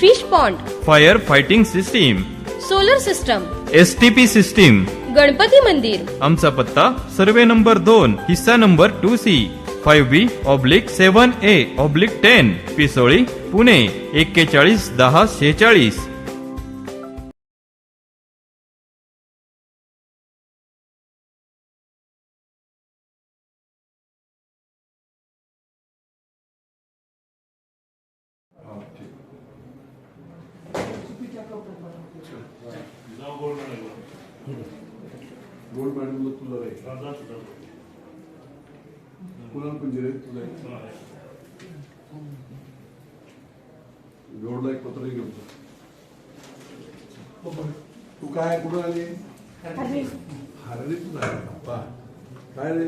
Fish pond fire fighting system solar system S T P system Ganpati मंदिर आमचा पत्ता survey number दोन हिस्सा number two C five B oblique seven A oblique ten Pisoli Pune एक्केचाळीस दहा शेहेचाळीस gold madam तुला राहील कुणाल पंजिरे तुला जोडला एक पत्र घेऊन. जा. तू काय कुठं आली? हरली. तू नाही वा. काय रे?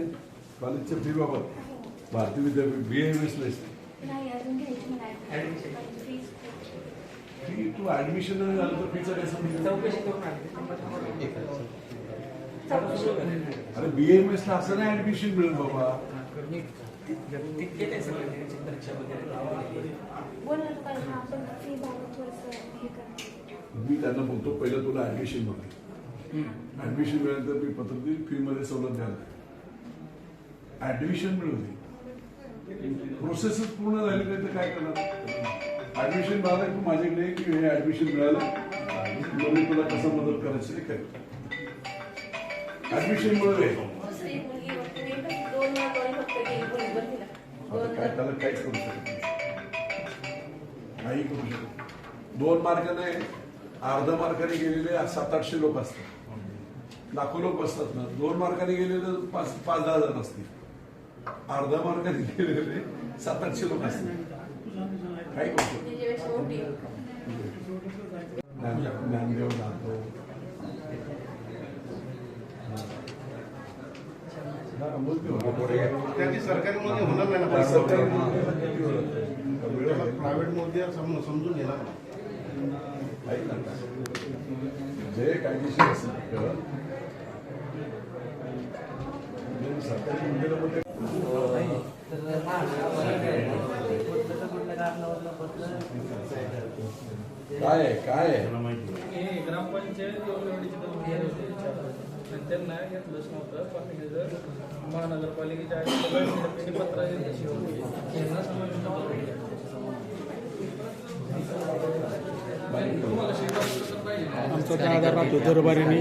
कॉलेजच्या फी बाबत. Bharati Vidyapeeth B M S fee तू ऍडमिशन नाही झालं तर फीचा काय समजा अरे बी एम एस ला असं नाही ऍडमिशन मिळेल बाबा. मी त्यांना बोलतो पहिलं तुला ऍडमिशन मिळेल ऍडमिशन मिळाल्यानंतर मी पत्र देईल फी मध्ये सवलत द्याल ऍडमिशन मिळवली प्रोसेसच पूर्ण झाली नाही तर काय करणार? ऍडमिशन मिळालं तू माझ्याकडे की हे ऍडमिशन मिळालं. मग मी तुला कसं मदत करायचं ते काय ऍडमिशन मिळवले आता काय त्याला काहीच करू शकत नाही. काही करू शकत. दोन मार्काने अर्धा मार्काने गेलेले सात आठशे लोक असतात. लाखो लोक असतात ना. दोन मार्काने गेलेले पाच पाच दहा जण असतील. अर्धा मार्काने गेलेले सात आठशे लोक असतील. ज्ञानदेव जातो सरकारी मध्ये होणार नाही ना सरकारी प्रायव्हेटमध्ये समजून घेणार जे कायदेशीर असेल सरकारी मंदिरामध्ये काय आहे? काय आहे? हे ग्रामपंचायत त्यांना घेतलंच नव्हतं. हे महानगरपालिकेच्या आमचा हजार राहतो दरबारीने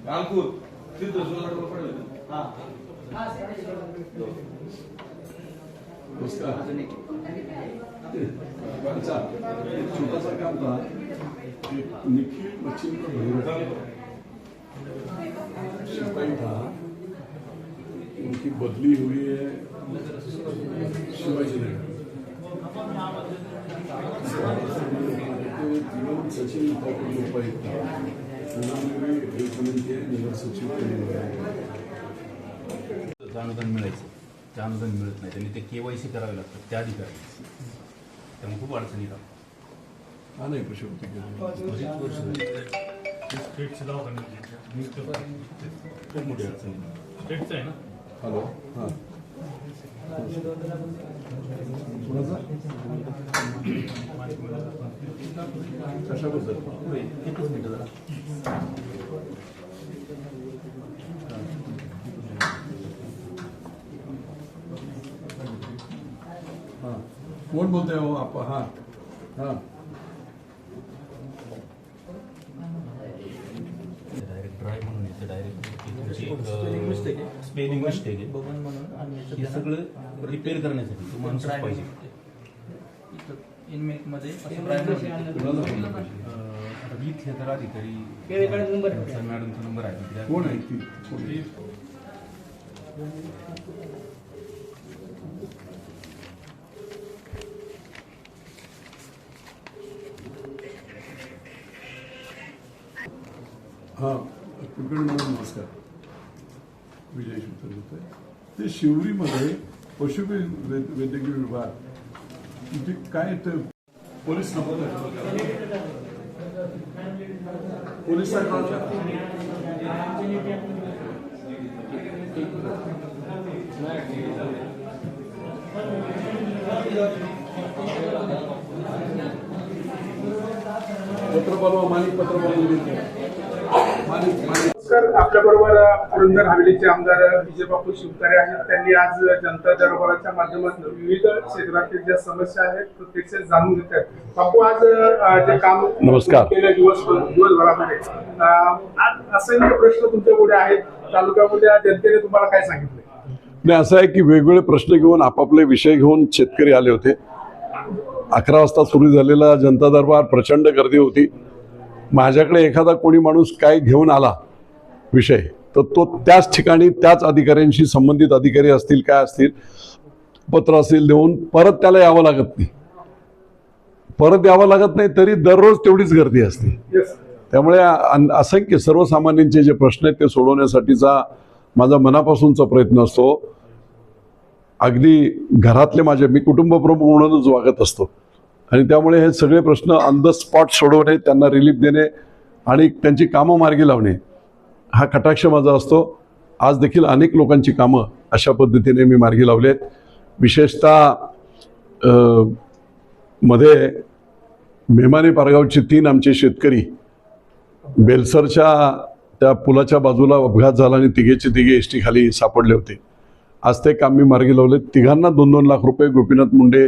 नमस्कार. आमचा एक. छोटासा काम था एक निखिल मच्छिंद्र भैरव. था उनकी बदली हुई है शिवाजी नगर. जीवन सचिन ठाकूर उपायुक्त. अनुदान मिळायचं. ते अनुदान मिळत नाही. त्यांनी ते केवायसी करावे लागतात त्या अधिकारी त्यामुळे खूप अडचणी हा नाही कशी. खूप मोठी अडचणी स्टेटचं आहे ना? हॅलो. हां. हां कोण बोलतोय हो आप? हां. हां. डायरेक्ट ड्राय म्हणून येतं डायरेक्ट स्पेलिंग मिस्टेक आहे. बघून म्हणून हे सगळं रिपेअर करण्यासाठी तो माणूस पाहिजे इनमेकमध्ये असं प्रायमरी कुणाला फोन करायचा? अं, आता इथले तर अधिकारी मॅडमचा नंबर आहे. कोण आहे ती? हां कुलकर्णी मॅडम नमस्कार विजय शिवतर बोलतोय ते शिवरीमध्ये पशु वै- वैद्यकीय विभाग. इथे काय ते पोलीस पोलीस पत्र बनवा मालिक पत्र बनवून मालिक मालिक. सर आपल्या बरोबर पुरंदर हवेलीचे आमदार विजय बापू शिवतारे आहेत. त्यांनी आज जनता दरबाराच्या माध्यमातून विविध क्षेत्रातील ज्या समस्या आहेत प्रत्यक्ष जाणून घेत आहेत. बापू आज जे काम नमस्कार. केलं दिवस दिवसभरामध्ये आज असंख्य प्रश्न तुमच्यापुढे आहेत. तालुक्यामध्ये आज जनतेने तुम्हाला काय सांगितलं नाही असं आहे की वेगवेगळे प्रश्न घेऊन आपापले विषय घेऊन शेतकरी आले होते. अकरा वाजता सुरू झालेला जनता दरबार प्रचंड गर्दी होती. माझ्याकडे एखादा कोणी माणूस काय घेऊन आला विषय. तर तो त्याच ठिकाणी त्याच अधिकाऱ्यांशी संबंधित अधिकारी असतील काय असतील पत्र असतील देऊन परत त्याला यावं लागत नाही. परत यावं लागत नाही तरी दररोज तेवढीच गर्दी असते. त्यामुळे अन- असंख्य सर्वसामान्यांचे जे प्रश्न आहेत ते सोडवण्यासाठीचा माझा मनापासूनचा प्रयत्न असतो. अगदी घरातले माझे मी कुटुंबप्रमुख म्हणूनच वागत असतो. आणि त्यामुळे हे सगळे प्रश्न ऑन द स्पॉट सोडवणे त्यांना रिलीफ देणे आणि त्यांची कामं मार्गी लावणे हा कटाक्ष माझा असतो. आज देखील अनेक लोकांची कामं अशा पद्धतीने मी मार्गी लावली आहेत विशेषतः मध्ये मेमाने पारगावचे तीन आमचे शेतकरी बेलसरच्या त्या पुलाच्या बाजूला अपघात झाला आणि तिघेचे तिघे एस टी खाली सापडले होते. आज ते काम मी मार्गी लावले तिघांना दोन दोन लाख रुपये गोपीनाथ मुंडे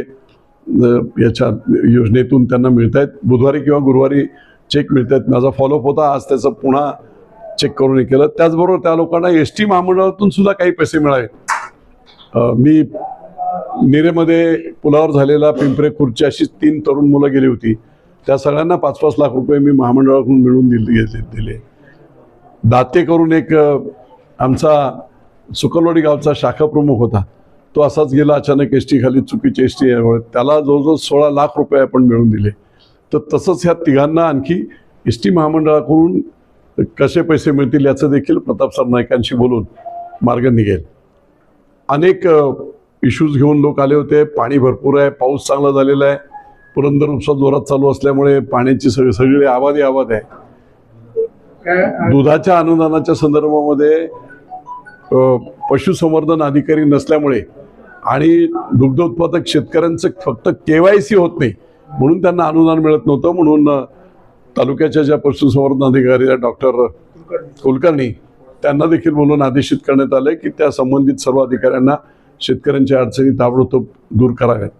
याच्या योजनेतून त्यांना मिळत आहेत बुधवारी किंवा गुरुवारी चेक मिळत आहेत माझा फॉलोअप होता. आज त्याचं पुन्हा चेक करून हे केलं. त्याचबरोबर त्या लोकांना एस टी महामंडळातून सुद्धा काही पैसे मिळाले. मी निरेमध्ये पुलावर झालेला पिंपरे खुर्ची अशी तीन तरुण मुलं गेली होती. त्या सगळ्यांना पाच पाच लाख रुपये मी महामंडळाकडून मिळवून दिले दिले दाते करून एक आमचा सुकलवाडी गावचा शाखा प्रमुख होता. तो असाच गेला अचानक एस टी खाली चुकीची एस टी त्याला जवळजवळ सोळा लाख रुपये आपण मिळवून दिले. तर तसंच ह्या तिघांना आणखी एस टी महामंडळाकडून कसे पैसे मिळतील याचं देखील प्रताप सरनाईकांशी बोलून मार्ग निघेल. अनेक इश्यूज घेऊन लोक आले होते. पाणी भरपूर आहे पाऊस चांगला झालेला आहे. पुरंदर उपसा जोरात चालू असल्यामुळे पाण्याची सगळी सगळी आवादी आवाद आहे. दुधाच्या अनुदानाच्या संदर्भामध्ये पशुसंवर्धन अधिकारी नसल्यामुळे आणि दुग्ध उत्पादक शेतकऱ्यांचं फक्त के वाय सी होत नाही म्हणून त्यांना अनुदान मिळत नव्हतं म्हणून तालुक्याच्या ज्या पशुसंवर्धन अधिकारी आहेत डॉक्टर कुलकर्णी त्यांना देखील बोलून आदेशित करण्यात आले की त्या संबंधित सर्व अधिकाऱ्यांना शेतकऱ्यांच्या अडचणी ताबडतोब दूर कराव्यात.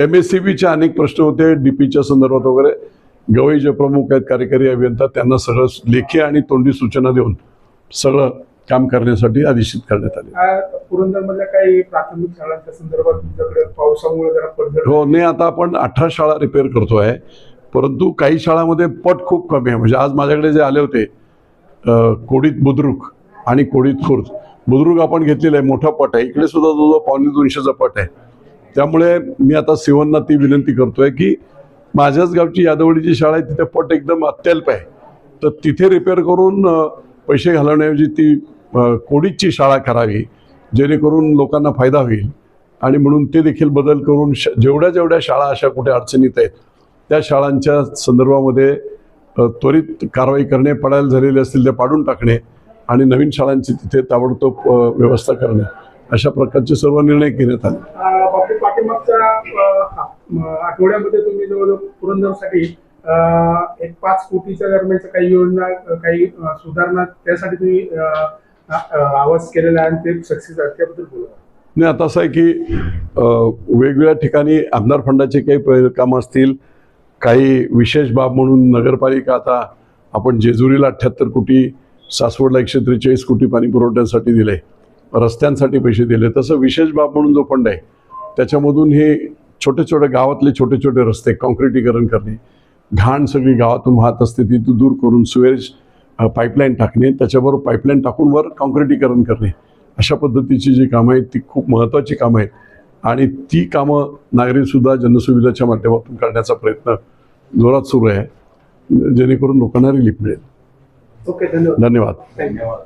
एम एस सी बीचे अनेक प्रश्न होते डीपीच्या संदर्भात वगैरे. गवई जे प्रमुख आहेत कार्यकारी अभियंता त्यांना सगळं लेखी आणि तोंडी सूचना देऊन सगळं काम करण्यासाठी आदेशित करण्यात आले. पुरंदरमधल्या काही प्राथमिक शाळांच्या संदर्भात तुमच्याकडे पावसामुळे जरा पडझड हो नाही आता आपण अठरा शाळा रिपेअर करतोय परंतु काही शाळामध्ये पट खूप कमी आहे. म्हणजे आज माझ्याकडे जे आले होते कोडीत बुद्रुक आणि कोडीत खुर्द. बुद्रुक आपण घेतलेलं आहे मोठा पट आहे. इकडे सुद्धा जवळजवळ पावणे दोनशेचा पट आहे. त्यामुळे मी आता सिवनना ती विनंती करतोय की माझ्याच गावची यादवडीची शाळा आहे तिथे पट एकदम अत्यल्प आहे. तर तिथे रिपेअर करून पैसे घालवण्याऐवजी ती कोडीची शाळा करावी जेणेकरून लोकांना फायदा होईल. आणि म्हणून ते देखील बदल करून श जेवढ्या जेवढ्या शाळा अशा कुठे अडचणीत आहेत त्या शाळांच्या संदर्भामध्ये त्वरित कारवाई करणे पडायला झालेले असतील ते पाडून टाकणे आणि नवीन शाळांची तिथे ताबडतोब व्यवस्था करणे अशा प्रकारचे सर्व निर्णय घेण्यात आले. पाठीमागच्या आठवड्यामध्ये तुम्ही जवळजवळ पुरंदरसाठी एक पाच कोटीच्या दरम्यानच्या काही योजना काही सुधारणा त्यासाठी तुम्ही आवाज केलेला आहे आणि ते सक्सेस त्याबद्दल बोला नाही आता असं आहे की वेगवेगळ्या ठिकाणी आमदार फंडाचे काही कामं असतील काही विशेष बाब म्हणून नगरपालिका आता आपण जेजुरीला अठ्ठ्याहत्तर कोटी सासवडला एकशे त्रेचाळीस कोटी पाणी पुरवठ्यासाठी दिले रस्त्यांसाठी पैसे दिले. तसं विशेष बाब म्हणून जो फंड आहे त्याच्यामधून हे छोटे छोटे गावातले छोटे छोटे रस्ते कॉन्क्रिटीकरण करणे घाण सगळी गावातून वाहत असते ती दूर करून सुवेज पाईपलाईन टाकणे त्याच्याबरोबर पाईपलाईन टाकून वर कॉन्क्रिटीकरण करणे. अशा पद्धतीची जी कामं आहेत ती खूप महत्त्वाची कामं आहेत. आणि ती कामं नागरिकसुद्धा जनसुविधाच्या माध्यमातून करण्याचा प्रयत्न जोरात सुरू आहे. जेणेकरून लोकांना रिलीफ मिळेल. ओके धन्यवाद. धन्यवाद.